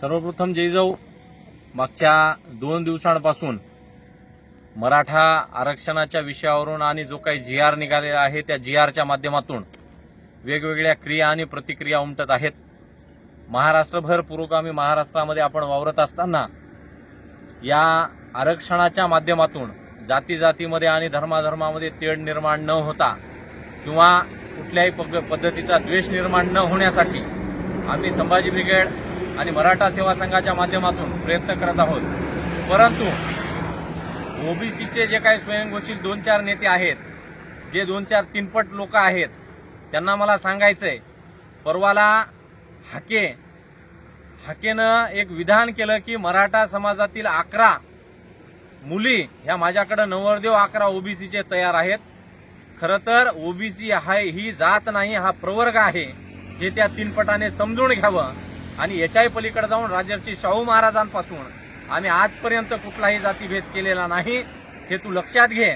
सर्वप्रथम जयजाऊ मागच्या दोन दिवसांपासून मराठा आरक्षणाच्या विषयावरून आणि जो काही जी आर निघालेला आहे त्या जी आरच्या माध्यमातून वेगवेगळ्या क्रिया आणि प्रतिक्रिया उमटत आहेत. महाराष्ट्रभर पुरोगामी महाराष्ट्रामध्ये आपण वावरत असताना या आरक्षणाच्या माध्यमातून जाती जातीमध्ये आणि धर्माधर्मामध्ये तेढ निर्माण न होता किंवा कुठल्याही पग- पद्धतीचा द्वेष निर्माण न होण्यासाठी आम्ही संभाजी ब्रिगेड आणि मराठा सेवा संघाच्या माध्यमातून प्रयत्न करत आहोत. परंतु ओबीसीचे जे काही स्वयंघोषित दोन चार नेते आहेत जे दोन चार तीनपट लोक आहेत त्यांना मला सांगायचंय परवाला हाके हाकेनं एक विधान केलं की मराठा समाजातील अकरा मुली ह्या माझ्याकडं नवरदेव अकरा ओबीसीचे तयार आहेत. खरं तर ओबीसी हा ही जात नाही हा प्रवर्ग आहे हे त्या तीनपटाने समजून घ्यावं. आणि याच्याही पलीकडे जाऊन राजर्षी शाहू महाराजांपासून आम्ही आजपर्यंत कुठलाही जातीभेद केलेला नाही. हे तू लक्षात घे.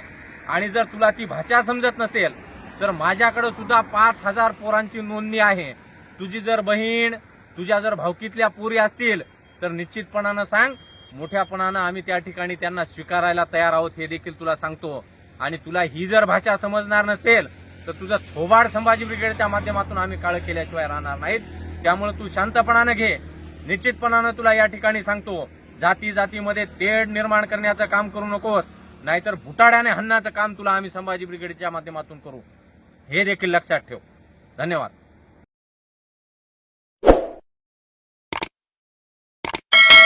आणि जर तुला ती भाषा समजत नसेल तर माझ्याकडं सुद्धा पाच हजार पोरांची नोंदणी आहे. तुझी जर बहीण तुझ्या जर भावकीतल्या पोरी असतील तर निश्चितपणानं सांग. मोठ्यापणानं आम्ही त्या ठिकाणी त्यांना स्वीकारायला तयार आहोत हे देखील तुला सांगतो. आणि तुला ही जर भाषा समजणार नसेल तर तुझं थोबाड संभाजी ब्रिगेडच्या माध्यमातून आम्ही काळ केल्याशिवाय राहणार नाहीत. त्यामुळे तू शांतपणानं घे. निश्चितपणानं तुला या ठिकाणी सांगतो जाती जातीमध्ये तेढ निर्माण करण्याचं काम करू नकोस नाहीतर भुटाड्याने हन्नाचं काम तुला आम्ही संभाजी ब्रिगेडच्या माध्यमातून करू. हे देखील लक्षात ठेव. धन्यवाद.